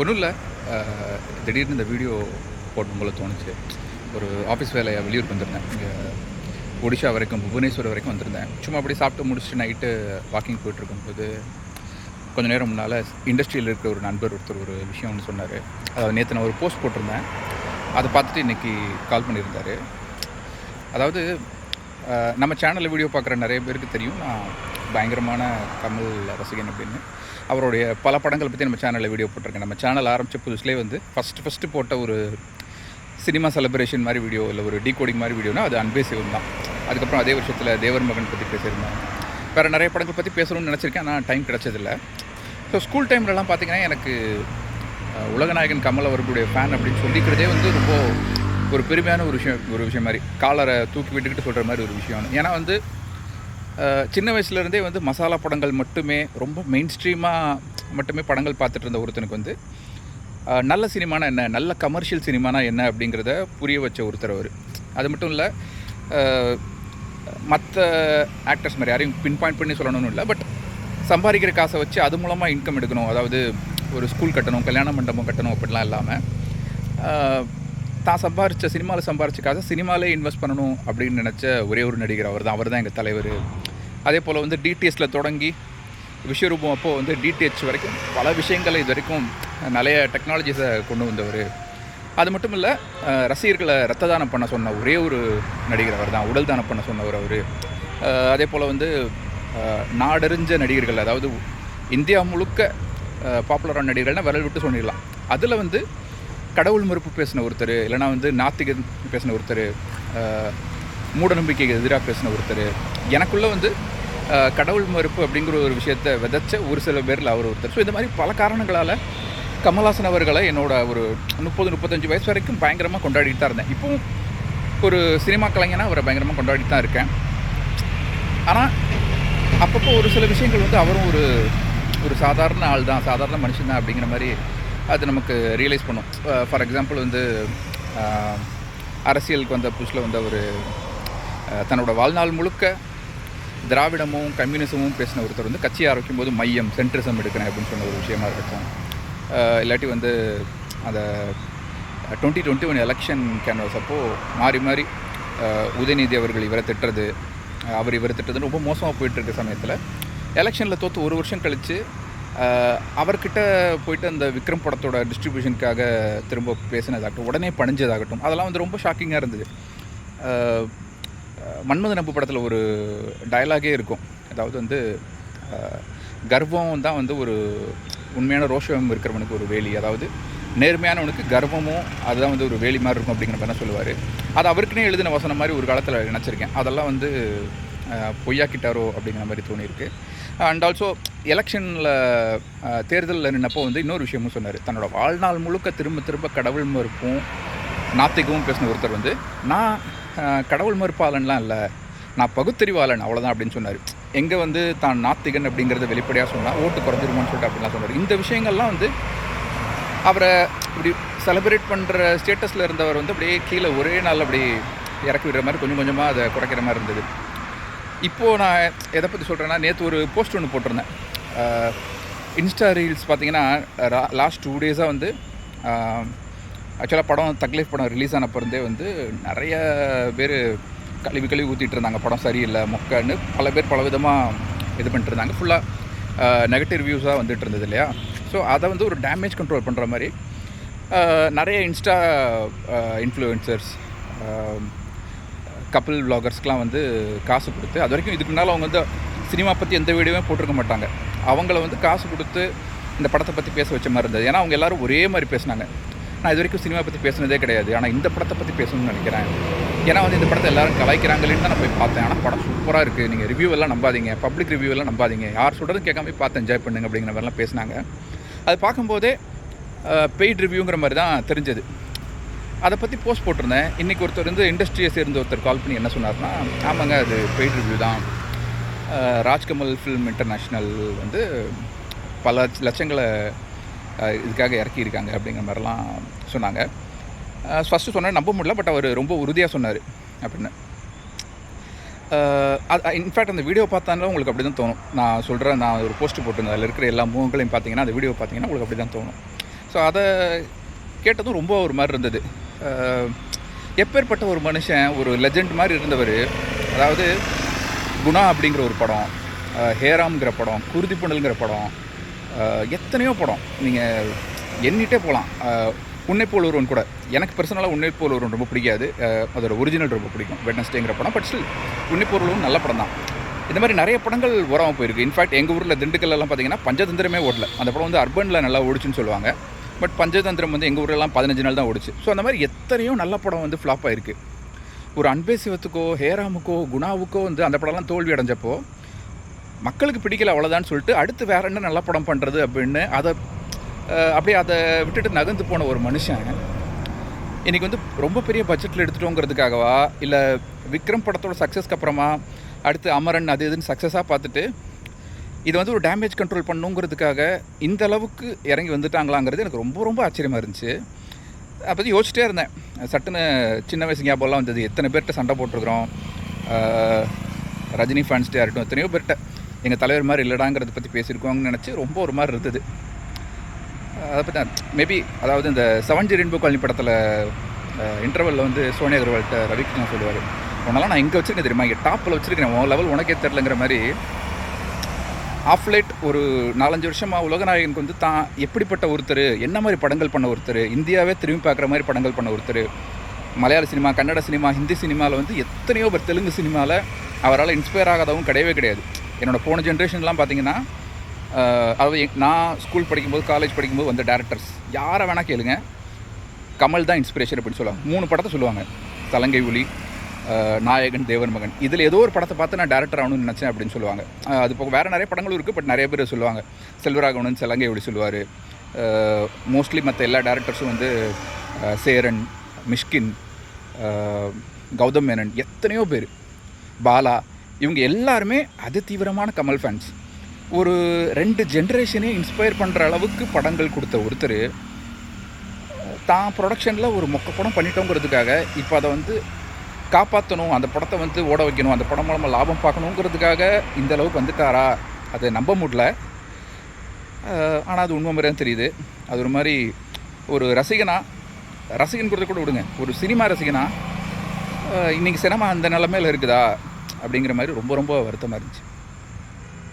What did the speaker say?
ஒன்றும் இல்லை திடீர்னு இந்த வீடியோ போட்டும் போல தோணுச்சு. ஒரு ஆஃபீஸ் வேலையை வெளியூர் வந்திருந்தேன். இங்கே ஒடிஷா வரைக்கும் புவனேஸ்வர் வரைக்கும் வந்திருந்தேன். சும்மா அப்படியே சாப்பிட்டு முடிச்சுட்டு நைட்டு வாக்கிங் போயிட்டுருக்கும்போது கொஞ்ச நேரம் முன்னால் இண்டஸ்ட்ரியில் இருக்கிற ஒரு நண்பர் ஒருத்தர் ஒரு விஷயம் ஒன்று சொன்னார். அதாவது நேற்று நான் ஒரு போஸ்ட் போட்டிருந்தேன். அதை பார்த்துட்டு இன்றைக்கி கால் பண்ணியிருந்தார். அதாவது நம்ம சேனலில் வீடியோ பார்க்குற நிறைய பேருக்கு தெரியும். நான் பயங்கரமான கமல் ரசிகன் அப்படின்னு. அவருடைய பல படங்களை பற்றி நம்ம சேனலில் வீடியோ போட்டிருக்கேன். நம்ம சேனல் ஆரம்பித்த புதுசுலேயே வந்து ஃபஸ்ட்டு ஃபஸ்ட்டு போட்ட ஒரு சினிமா செலிப்ரேஷன் மாதிரி வீடியோ இல்லை ஒரு டீகோடிங் மாதிரி வீடியோனா அது அன்பே சிவன் தான். அதுக்கப்புறம் அதே வருஷத்தில் தேவர் மகன் பற்றி பேசியிருந்தேன் வேறு நிறைய படங்கள் பற்றி பேசணும்னு நினச்சிருக்கேன் ஆனால் டைம் கிடச்சதில்ல. ஸோ ஸ்கூல் டைம்லலாம் பார்த்தீங்கன்னா எனக்கு உலகநாயகன் கமல் அவர்களுடைய ஃபேன் அப்படின்னு சொல்லிக்கிறதே வந்து ரொம்ப ஒரு பெருமையான ஒரு விஷயம் ஒரு விஷயம் மாதிரி. காலரை தூக்கி விட்டுக்கிட்டு சொல்கிற மாதிரி ஒரு விஷயம் ஏன்னா வந்து சின்ன வயசுலேருந்தே வந்து மசாலா படங்கள் மட்டுமே ரொம்ப மெயின் ஸ்ட்ரீமாக மட்டுமே படங்கள் பார்த்துட்டு இருந்த ஒருத்தனுக்கு வந்து நல்ல சினிமானா என்ன நல்ல கமர்ஷியல் சினிமானா என்ன அப்படிங்கிறத புரிய வச்ச ஒருத்தர் அவர். அது மட்டும் இல்லை மற்ற ஆக்டர்ஸ் மாதிரி யாரையும் பின் பாயிண்ட் பண்ணி சொல்லணும்னு இல்லை பட் சம்பாதிக்கிற காசை வச்சு அது மூலமாக இன்கம் எடுக்கணும். அதாவது ஒரு ஸ்கூல் கட்டணும் கல்யாண மண்டபம் கட்டணும் அப்படிலாம் இல்லாமல் தான் சம்பாரித்த சினிமாவில் சம்பாரிச்ச காசை சினிமாலே இன்வெஸ்ட் பண்ணணும் அப்படின்னு நினச்ச ஒரே ஒரு நடிகர் அவர் தான் அவர் தான் எங்கள் தலைவர். அதே போல் வந்து டிடிஎஸில் தொடங்கி விஸ்வரூபம் அப்போது வந்து டிடிஹெச் வரைக்கும் பல விஷயங்களை இது வரைக்கும் நிறைய டெக்னாலஜிஸை கொண்டு வந்தவர். அது மட்டும் இல்லை ரசிகர்களை ரத்த தானம் பண்ண சொன்ன ஒரே ஒரு நடிகர் அவர் தான் உடல் தானம் பண்ண சொன்னவர் அவர். அதே போல் வந்து நாடறிஞ்ச நடிகர்கள் அதாவது இந்தியா முழுக்க பாப்புலரான நடிகர்கள்னால் விரல் விட்டு சொல்லிடலாம். அதில் வந்து கடவுள் மறுப்பு பேசின ஒருத்தர் இல்லைனா வந்து நாத்திகன் பேசின ஒருத்தர் மூடநம்பிக்கைக்கு மூட நம்பிக்கைக்கு எதிராக பேசின ஒருத்தர். எனக்குள்ளே வந்து கடவுள் மறுப்பு அப்படிங்கிற ஒரு விஷயத்தை விதைச்ச ஒரு சில பேரில் அவர் ஒருத்தர். ஸோ இந்த மாதிரி பல காரணங்களால் கமல்ஹாசன் அவர்களை என்னோட ஒரு முப்பது முப்பத்தஞ்சு வயசு வரைக்கும் பயங்கரமாக கொண்டாடிட்டு தான் இருந்தேன். இப்போவும் ஒரு சினிமா கலைஞனா அவரை பயங்கரமாக கொண்டாடிட்டு தான் இருக்கேன். ஆனால் அப்பப்போ ஒரு சில விஷயங்கள் வந்து அவரும் ஒரு ஒரு சாதாரண ஆள் தான் சாதாரண மனுஷன் தான் அப்படிங்கிற மாதிரி அது நமக்கு ரியலைஸ் பண்ணும். ஃபார் எக்ஸாம்பிள் வந்து அரசியலுக்கு வந்த புதுசில் வந்து அவர் தன்னோட வாழ்நாள் முழுக்க திராவிடமும் கம்யூனிசமும் பேசின ஒருத்தர் வந்து கட்சி ஆரம்பிக்கும் போது மையம் சென்ட்ரிசம் எடுக்கிறேன் அப்படின்னு சொன்ன ஒரு விஷயமா இருக்கட்டும். இல்லாட்டி வந்து அந்த twenty twenty one election canvas அப்போது மாறி மாறி உதயநிதி அவர்கள் இவரை திட்டுறது அவர் இவரை திட்டுறது ரொம்ப மோசமாக போயிட்டுருக்க சமயத்தில் எலெக்ஷனில் தோற்று ஒரு வருஷம் கழித்து அவர்கிட்ட போயிட்டு அந்த விக்ரம் படத்தோட டிஸ்ட்ரிபியூஷனுக்காக திரும்ப பேசினதாகட்டும் உடனே பணிஞ்சதாகட்டும் அதெல்லாம் வந்து ரொம்ப ஷாக்கிங்காக இருந்தது. மன்மத நம்பு படத்தில் ஒரு டயலாகே இருக்கும். அதாவது வந்து கர்வம் தான் வந்து ஒரு உண்மையான ரோஷம் இருக்கிறவனுக்கு ஒரு வேலி. அதாவது நேர்மையானவனுக்கு கர்வமும் அதுதான் வந்து ஒரு வேலி மாதிரி இருக்கும் அப்படிங்கிற மாதிரி தான் சொல்லுவார். அது அவருக்குனே எழுதின வசனம் மாதிரி ஒரு காலத்தில் நினச்சிருக்கேன். அதெல்லாம் வந்து பொய்யாக்கிட்டாரோ அப்படிங்கிற மாதிரி தோணியிருக்கு. அண்ட் ஆல்சோ எலெக்ஷனில் தேர்தலில் நின்னப்போ வந்து இன்னொரு விஷயமும் சொன்னார். தன்னோட வாழ்நாள் முழுக்க திரும்ப திரும்ப கடவுள் மறுப்பும் நாத்திகமும் பேசின ஒருத்தர் வந்து நான் கடவுள் மறுப்பாளன்லாம் இல்லை. நான் பகுத்தறிவாளன் அவ்வளோதான் அப்படின்னு சொன்னார். எங்கே வந்து தான் நாத்திகன் அப்படிங்கிறத வெளிப்படையாக சொன்னால் ஓட்டு குறைஞ்சிருமான்னு சொல்லிட்டு அப்படிலாம் சொன்னார். இந்த விஷயங்கள்லாம் வந்து அவரை இப்படி செலிப்ரேட் பண்ணுற ஸ்டேட்டஸில் இருந்தவர் வந்து அப்படியே கீழே ஒரே நாள் அப்படி இறக்கி விடுற மாதிரி கொஞ்சம் கொஞ்சமாக அதை குறைக்கிற மாதிரி இருந்தது. இப்போது நான் எதை பற்றி சொல்கிறேன்னா நேற்று ஒரு போஸ்ட் ஒன்று போட்டிருந்தேன். இன்ஸ்டா ரீல்ஸ் பார்த்தீங்கன்னா லாஸ்ட் டூ டேஸாக வந்து ஆக்சுவலாக படம் தக்லீஃப் படம் ரிலீஸ் ஆனப்பறந்தே இருந்தே வந்து நிறைய பேர் கழுவி கழுவி ஊற்றிட்டு இருந்தாங்க. படம் சரியில்லை மொக்கன்னு பல பேர் பல விதமாக இது பண்ணிட்டு இருந்தாங்க. ஃபுல்லாக நெகட்டிவ் ரிவ்யூஸாக வந்துட்டு இருந்தது இல்லையா? ஸோ அதை வந்து ஒரு டேமேஜ் கண்ட்ரோல் பண்ணுற மாதிரி நிறைய இன்ஸ்டா இன்ஃப்ளூயன்சர்ஸ் கப்பிள் vloggers-க்குலாம் வந்து காசு கொடுத்து அது வரைக்கும் இதுக்கு முன்னால் அவங்க வந்து சினிமா பற்றி எந்த வீடியோவே போட்டிருக்க மாட்டாங்க. அவங்கள வந்து காசு கொடுத்து இந்த படத்தை பற்றி பேச வச்ச மாதிரி இருந்தது. ஏன்னா அவங்க எல்லோரும் ஒரே மாதிரி பேசினாங்க. நான் இது வரைக்கும் சினிமா பற்றி பேசுனதே கிடையாது. ஆனால் இந்த படத்தை பற்றி பேசணும்னு நினைக்கிறேன். ஏன்னா வந்து இந்த படத்தை எல்லாரும் கலாய்க்கிறாங்களேன்னு தான் நான் போய் பார்த்தேன். ஆனால் படம் சூப்பராக இருக்குது நீங்கள் ரிவ்யூ எல்லாம் நம்பாதீங்க. பப்ளிக் ரிவ்யூ எல்லாம் நம்பாதீங்க. யார் சொல்கிறதும் கேட்காம போய் பார்த்து என்ஜாய் பண்ணுங்க அப்படிங்கிற மாதிரிலாம் பேசினாங்க. அது பார்க்கும்போதே பெய்ட் ரிவ்யூங்கிற மாதிரி தான் தெரிஞ்சது. அதை பற்றி போஸ்ட் போட்டிருந்தேன். இன்றைக்கி ஒருத்தர் வந்து இண்டஸ்ட்ரியை சேர்ந்த ஒருத்தர் கால் பண்ணி என்ன சொன்னார்னா ஆமாங்க அது பெய்ட் ரிவ்யூ தான். ராஜ்கமல் ஃபிலிம் இன்டர்நேஷ்னல் வந்து பல லட்சங்களை இதுக்காக இறக்கியிருக்காங்க அப்படிங்கிற மாதிரிலாம் சொன்னாங்க. ஃபஸ்ட்டு சொன்னேன் நம்ப முடியல பட் அவர் ரொம்ப உறுதியாக சொன்னார் அப்படின்னு. இன்ஃபேக்ட் அந்த வீடியோ பார்த்தாலும் உங்களுக்கு அப்படி தான் தோணும். நான் சொல்கிறேன் நான் ஒரு போஸ்ட் போட்டிருந்தேன். அதில் இருக்கிற எல்லா முகங்களையும் பார்த்தீங்கன்னா அந்த வீடியோ பார்த்தீங்கன்னா உங்களுக்கு அப்படி தான் தோணும். ஸோ அதை கேட்டதும் ரொம்ப ஒரு மாதிரி இருந்தது. எப்பேற்பட்ட ஒரு மனுஷன் ஒரு லெஜெண்ட் மாதிரி இருந்தவர் அதாவது குணா அப்படிங்கிற ஒரு படம் ஹேராம்ங்கிற படம் குருதி படம் எத்தனையோ படம். நீங்கள் எண்ணிட்டே போகலாம் உன்னை போல் ஒருவன் கூட. எனக்கு பர்சனலாக உன்னை போல் ஒருவன் ரொம்ப பிடிக்காது. அதோட ஒரிஜினல் ரொம்ப பிடிக்கும். வெட்னஸ்டேங்கிற படம். பட் ஸ்டில் உன்னை போல் ஒருவன் நல்ல படம் தான். இந்த மாதிரி நிறைய படங்கள் வராமல் போயிருக்கு. இன்ஃபேக்ட் எங்கள் ஊரில் திண்டுக்கல்லாம் பார்த்தீங்கன்னா பஞ்சதந்திரமே ஓடல. அந்த படம் வந்து அர்பனில் நல்லா ஓடிச்சுன்னு சொல்லுவாங்க. பட் பஞ்சதந்திரம் வந்து எங்கள் ஊர்லலாம் பதினஞ்சு நாள் தான் ஓடிச்சு. ஸோ அந்த மாதிரி எத்தனையோ நல்ல படம் வந்து ஃப்ளாப் ஆயிருக்கு. ஒரு அன்பே சிவத்துக்கோ ஹேராமுக்கோ குணாவுக்கோ வந்து அந்த படம்லாம் தோல்வி அடைஞ்சப்போ மக்களுக்கு பிடிக்கல அவ்வளோதான்னு சொல்லிட்டு அடுத்து வேற என்ன நல்ல படம் பண்ணுறது அப்படின்னு அதை அப்படியே அதை விட்டுட்டு நகர்ந்து போன ஒரு மனுஷன். இன்றைக்கி வந்து ரொம்ப பெரிய பட்ஜெட்டில் எடுத்துட்டோங்கிறதுக்காகவா? இல்லை விக்ரம் படத்தோட சக்ஸஸ்க்கு அப்புறமா அடுத்து அமரன் அது இதுன்னு சக்ஸஸாக பார்த்துட்டு இது வந்து ஒரு டேமேஜ் கண்ட்ரோல் பண்ணுங்கிறதுக்காக இந்த அளவுக்கு இறங்கி வந்துட்டாங்களாங்கிறது எனக்கு ரொம்ப ரொம்ப ஆச்சரியமாக இருந்துச்சு. அதை பற்றி யோசிச்சிட்டே இருந்தேன். சட்டுன்னு சின்ன வயசு ஞாபகம்லாம் வந்தது. எத்தனை பேர்கிட்ட சண்டை போட்டிருக்கிறோம்? ரஜினி ஃபேன்ஸ்ட்டே இருக்கட்டும் எத்தனையோ பேர்கிட்ட. எங்கள் தலைவர் மாதிரி இல்லைடாங்கிறத பற்றி பேசியிருக்கோங்கன்னு நினச்சி ரொம்ப ஒரு மாதிரி இருந்தது. அதை பற்றி மேபி அதாவது இந்த செவன் ஜி ரெயின்போ காலனி படத்தில் இன்டர்வலில் வந்து சோனியா அகர்வால்கிட்ட ரவிகிருஷ்ணன் சொல்லுவார். உன்னெல்லாம் நான் இங்கே வச்சிருக்கேன் தெரியுமா? இங்கே டாப்பில் வச்சுருக்கேன் உன் லெவல் உனக்கே தெரிலங்கிற மாதிரி ஆஃப் லைட் ஒரு நாலஞ்சு வருஷமாக உலகநாயகனுக்கு வந்து தான் எப்படிப்பட்ட ஒருத்தர் என்ன மாதிரி படங்கள் பண்ண ஒருத்தர் இந்தியாவே திரும்பி பார்க்குற மாதிரி படங்கள் பண்ண ஒருத்தர் மலையாள சினிமா கன்னட சினிமா ஹிந்தி சினிமாவில் வந்து எத்தனையோ பேர் தெலுங்கு சினிமாவில் அவரால் இன்ஸ்பயர் ஆகாதவும் கிடையவே கிடையாது. என்னோடய போன ஜென்ரேஷன்லாம் பார்த்தீங்கன்னா அதாவது நான் ஸ்கூல் படிக்கும்போது காலேஜ் படிக்கும்போது வந்த டேரக்டர்ஸ் யாரை வேணால் கேளுங்க. கமல் தான் இன்ஸ்பிரேஷன் அப்படின்னு சொல்லுவாங்க. மூணு படத்தை சொல்லுவாங்க. சலங்கை ஒளி நாயகன் தேவன் மகன். இதில் ஏதோ ஒரு படத்தை பார்த்து நான் டேரக்டர் ஆகணும்னு நினச்சேன் அப்படின்னு சொல்லுவாங்க. அது போக வேறு நிறைய படங்களும் இருக்குது பட் நிறைய பேர் சொல்லுவாங்க. செல்வராகவனன் சலங்கை ஒளி சொல்லுவார். மோஸ்ட்லி மற்ற எல்லா டேரக்டர்ஸும் வந்து சேரன் மிஷ்கின் கௌதம் மேனன் எத்தனையோ பேர். பாலா இவங்க எல்லாருமே அது தீவிரமான கமல் ஃபேன்ஸ் ஒரு ரெண்டு ஜென்ரேஷனே இன்ஸ்பயர் பண்ணுற அளவுக்கு படங்கள் கொடுத்த ஒருத்தர் தான் ப்ரொடக்ஷனில் ஒரு மொக்க படம் பண்ணிட்டோங்கிறதுக்காக இப்போ அதை வந்து காப்பாற்றணும் அந்த படத்தை வந்து ஓட வைக்கணும் அந்த படம் மூலமாக லாபம் பார்க்கணுங்கிறதுக்காக இந்த அளவுக்கு வந்துட்டாரா? அதை நம்ப முடியல. ஆனால் அது உண்மை மாதிரி தெரியுது. அது ஒரு மாதிரி ஒரு ரசிகனா ரசிகன் கொடுத்த கூட விடுங்க. ஒரு சினிமா ரசிகனா இன்றைக்கி சினிமா அந்த நிலமையில இருக்குதா? அப்படிங்கிற மாதிரி ரொம்ப ரொம்ப வருத்தமாக இருந்துச்சு.